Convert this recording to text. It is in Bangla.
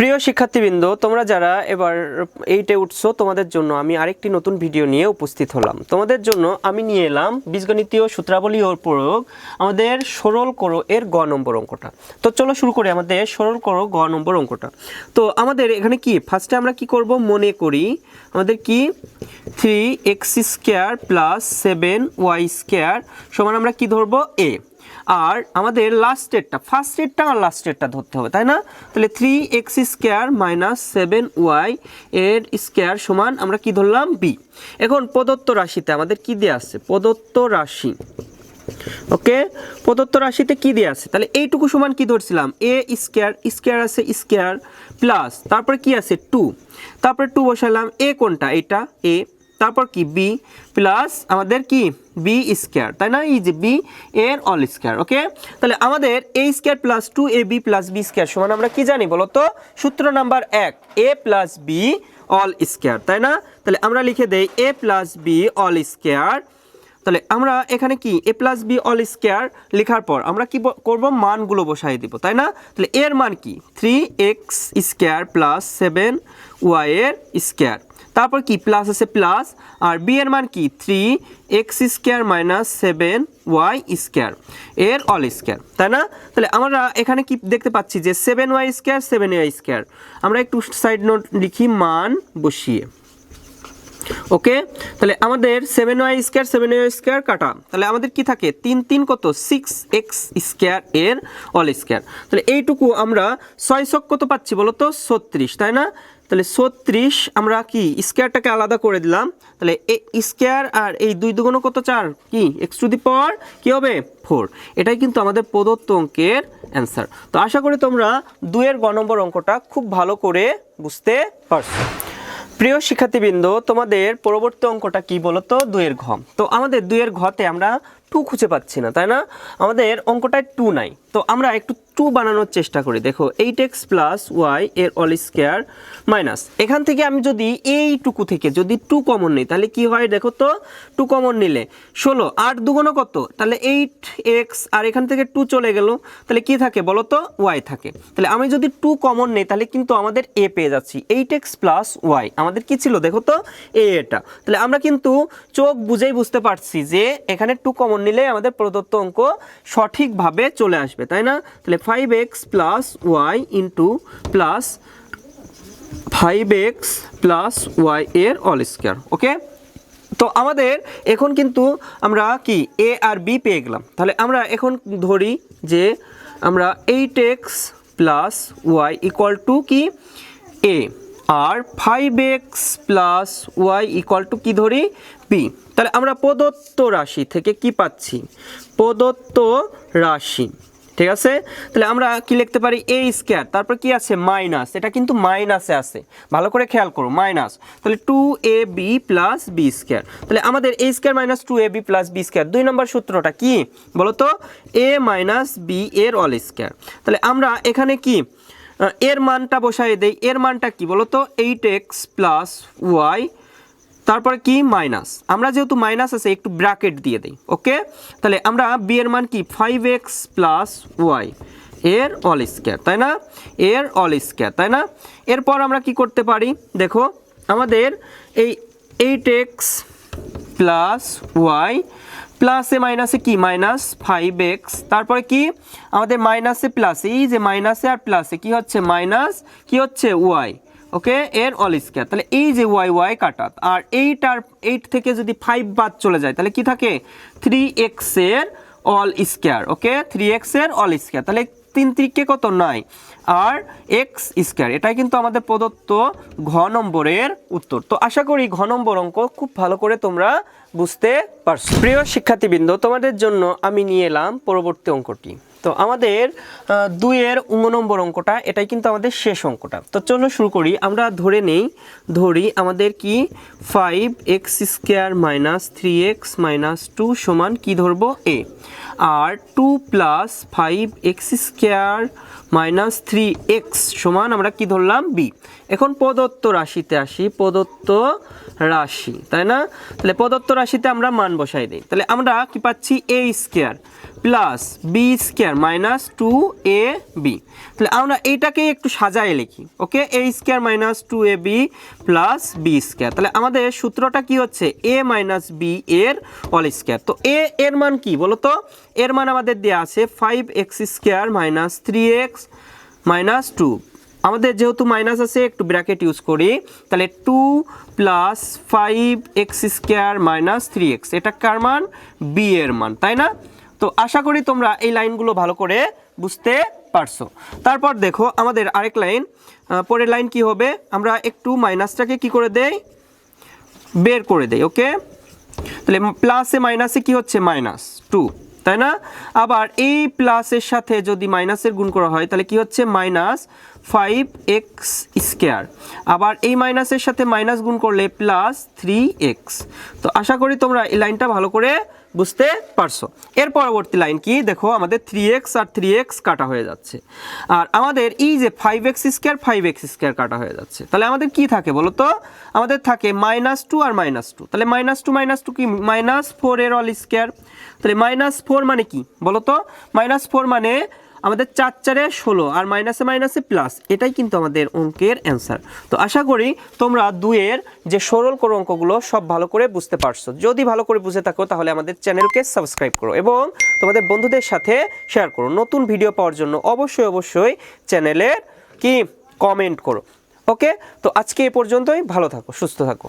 প্রিয় শিক্ষার্থীবৃন্দ, তোমরা যারা এবার এইটে উঠছো, তোমাদের জন্য আমি আরেকটি নতুন ভিডিও নিয়ে উপস্থিত হলাম। তোমাদের জন্য আমি নিয়ে এলাম বীজগণিতীয় সূত্রাবলী ও প্রয়োগ আমাদের সরল করো এর গ নম্বর অঙ্কটা। তো চলো শুরু করি আমাদের সরল করো গ নম্বর অঙ্কটা। তো আমাদের এখানে কি? ফার্স্টে আমরা কি করব? মনে করি। আমাদের কি? Three x square plus seven y square সমান আমরা কি ধরবো? এ আর আমাদের লাস্ট ডেটটা ফার্স্ট ফার্স্টেরটা আর লাস্টেরটা ধরতে হবে, তাই না? তাহলে three x square minus seven y এর স্কোয়ার সমান আমরা কি ধরলাম? বি এখন প্রদত্ত রাশিতে আমাদের কি দেওয়া আছে? প্রদত্ত রাশি। ওকে? প্রদত্ত রাশিতে কি দেওয়া আছে? তাহলে এইটুকু সমান কি ধরছিলাম? এ স্কোয়ার স্কোয়ার আছে স্কোয়ার প্লাস তারপরে কি আছে? টু তারপরে টু বসালাম এ কোনটা? এটা এ তারপর কি? বি প্লাস আমাদের কি? বি স্কোয়ার তাই না? যে বি এর অল স্কোয়ার ওকে তাহলে আমাদের a square plus two a b plus b square সমান আমরা কি জানি বলো তো? সূত্র নাম্বার এক a plus b all square তাই না? তাহলে আমরা লিখে দেই a plus b all square তাহলে আমরা এখানে কি? A plus b all square লেখার পর আমরা কি করব? মানগুলো বসাই দিব, তাই না? তাহলে এর মান কি? Three x square plus seven y এর স্কোয়ার তারপর কি? প্লাস আছে প্লাস আর বি এর মান কি? Three x square minus seven y square এর অল স্কোয়ার তাই না? তাহলে আমরা এখানে কি দেখতে পাচ্ছি যে seven y square seven y square আমরা একটু সাইড নোট লিখি, মান বসিয়ে। ওকে তাহলে আমাদের seven y square seven y square কাটা। তাহলে আমাদের কি থাকে? তিন তিন কত? সিক্স এক্স স্কোয়ার এর অল স্কোয়ার তাহলে এইটুকু আমরা ছয় ছক কত পাচ্ছি বলো তো ছত্রিশ, তাই না? তাহলে ছত্রিশ, আমরা কি, স্কোয়ারটাকে আলাদা করে দিলাম। তাহলে এ স্কোয়ার আর এই দুই দুগুণ কত চার? কি এক্স টু দি পাওয়ার কী হবে? ফোর এটাই কিন্তু আমাদের প্রদত্ত অঙ্কের অ্যান্সার তো আশা করি তোমরা দুয়ের গ নম্বর অঙ্কটা খুব ভালো করে বুঝতে পারছ। প্রিয় শিক্ষার্থীবৃন্দ, তোমাদের পরবর্তী অঙ্কটা কি বলতো? দুয়ের ঘ। তো আমাদের দুয়ের ঘতে আমরা টু খুঁজে পাচ্ছি না, তাই না? আমাদের অঙ্কটায় টু নাই। তো আমরা একটু টু বানানোর চেষ্টা করি। দেখো এইট এক্স প্লাস ওয়াই এর অল স্কোয়ার মাইনাস এখান থেকে আমি যদি এইটুকু থেকে যদি টু কমন নিই, তাহলে কি হয় দেখো তো? টু কমন নিলে। ষোলো, আট দুগুণ কত? তাহলে এইট এক্স আর এখান থেকে টু চলে গেল। তাহলে কি থাকে বলো তো? ওয়াই থাকে। তাহলে আমি যদি টু কমন নেই, তাহলে কিন্তু আমাদের এ পেয়ে যাচ্ছি। এইট এক্স প্লাস ওয়াই আমাদের কি ছিল দেখো তো? এ এটা। তাহলে আমরা কিন্তু চোখ বুঝেই বুঝতে পারছি যে এখানে টু কমন নিলে আমাদের প্রদত্ত অঙ্ক সঠিকভাবে চলে আসবে, তাই না? তাহলে five x plus y into plus five x plus y এর অল স্কোয়ার ওকে তো আমাদের এখন কিন্তু আমরা কি এ আর বি পেয়ে গেলাম। তাহলে আমরা এখন ধরি যে আমরা eight x plus y equal to কি? এ আর five x plus y equal to কি ধরি? বি তাহলে আমরা প্রদত্ত রাশি থেকে কি পাচ্ছি? প্রদত্ত রাশি, ঠিক আছে? তাহলে আমরা কি লিখতে পারি? এ স্কোয়ার তারপর কি আছে? মাইনাস এটা কিন্তু মাইনাসে আছে। ভালো করে খেয়াল করো মাইনাস তাহলে two a b plus b square তাহলে আমাদের a square minus two a b plus b square দুই নম্বর সূত্রটা কি? বলো তো এ মাইনাস বি এর অল স্কোয়ার তাহলে আমরা এখানে কি? এর মানটা বসাই দেই। এর মানটা কি বলো তো এইট এক্স প্লাস ওয়াই, তারপরে কি? মাইনাস। আমরা যেহেতু মাইনাস আছে, একটু ব্র্যাকেট দিয়ে দিই, ওকে? তাহলে আমরা বি এর মান কি? ফাইভ এক্স প্লাস ওয়াই, এর অল স্কোয়ার, তাই না? এর অল স্কোয়ার, তাই না? এরপর আমরা কি করতে পারি? দেখো, আমাদের এই এইট এক্স প্লাস ওয়াই প্লাসে মাইনাসে কি? মাইনাস ফাইভ এক্স তারপরে কি? আমাদের মাইনাসে প্লাস, এই যে মাইনাসে আর প্লাসে কি হচ্ছে? মাইনাস কি হচ্ছে? Y okay? এর অল স্কোয়ার তাহলে এই যে ওয়াই ওয়াই কাটা, আর এইট আর এইট থেকে যদি ফাইভ বাদ চলে যায়, তাহলে কি থাকে? থ্রি এক্সের অল স্কোয়ার ওকে? থ্রি এক্সের অল স্কোয়ার তাহলে তিন ত্রিকে কত? নয়। আর এক্স স্কোয়ার এটাই কিন্তু আমাদের প্রদত্ত ঘ নম্বরের উত্তর। তো আশা করি ঘ নম্বর অঙ্ক খুব ভালো করে তোমরা বুঝতে পারছ। প্রিয় শিক্ষার্থীবৃন্দ, তোমাদের জন্য আমি নিয়ে এলাম পরবর্তী অঙ্কটি। তো আমাদের দুইয়ের উম নম্বর অঙ্কটা, এটাই কিন্তু আমাদের শেষ অঙ্কটা। তো চলো শুরু করি, আমরা ধরে নেই, ধরি আমাদের কি? Five x square minus three x minus two সমান কী ধরবো? এ আর two plus five x square minus three x সমান আমরা কি ধরলাম? বি এখন প্রদত্ত রাশিতে আসি, প্রদত্ত রাশি, তাই না? তাহলে প্রদত্ত রাশিতে আমরা মান বসাই দিই। তাহলে আমরা কি পাচ্ছি? A square plus b square minus two a b তাহলে আমরা এইটাকে একটু সাজায় লিখি, okay? A square minus two a b plus b square. তাহলে আমাদের সূত্রটা কি হচ্ছে? এ মাইনাস বি এর অল স্কোয়ার তো এ এর মান কি বলো তো এর মান আমাদের দেওয়া আছে five x square minus three x minus two আমাদের যেহেতু মাইনাস আছে, একটু ব্র্যাকেট ইউজ করি, তাহলে two plus five x square minus three x এটা কার মান? বি এর মান, তাই না? তো আশা করি তোমরা এই লাইনগুলো ভালো করে বুঝতে পারছ। তারপর দেখো আমাদের আরেক লাইন পরের লাইন কি হবে? আমরা একটু মাইনাসটাকে কি করে দেই? বের করে দেই, ওকে? তাহলে প্লাসে মাইনাসে কি হচ্ছে? মাইনাস টু, তাই না? আবার এই প্লাসের সাথে যদি মাইনাসের গুণ করা হয়, তাহলে কি হচ্ছে? মাইনাস ফাইভ এক্স স্কোয়ার আবার এই মাইনাসের সাথে মাইনাস গুণ করলে প্লাস থ্রি এক্স তো আশা করি তোমরা এই লাইনটা ভালো করে বুঝতে পারছ। এর পরবর্তী লাইন কি? দেখো, আমাদের থ্রি এক্স আর থ্রি এক্স কাটা হয়ে যাচ্ছে। আর আমাদের এই যে five x square five x square কাটা হয়ে যাচ্ছে। তাহলে আমাদের কি থাকে বলো তো? আমাদের থাকে মাইনাস টু আর মাইনাস টু তাহলে মাইনাস টু মাইনাস টু কি? মাইনাস ফোর এর অল স্কোয়ার তাহলে মাইনাস ফোর মানে কি? বলো তো? মাইনাস ফোর মানে আমাদের চার চারে ষোলো আর মাইনাসে মাইনাসে প্লাস এটাই কিন্তু আমাদের অঙ্কের অ্যান্সার তো আশা করি তোমরা দুয়ের যে সরল করো অঙ্কগুলো সব ভালো করে বুঝতে পারছ। যদি ভালো করে বুঝে থাকো, তাহলে আমাদের চ্যানেলকে সাবস্ক্রাইব করো এবং তোমাদের বন্ধুদের সাথে শেয়ার করো। নতুন ভিডিও পাওয়ার জন্য অবশ্যই অবশ্যই চ্যানেলের কি? কমেন্ট করো। ওকে তো আজকে এ পর্যন্তই, ভালো থাকো, সুস্থ থাকো।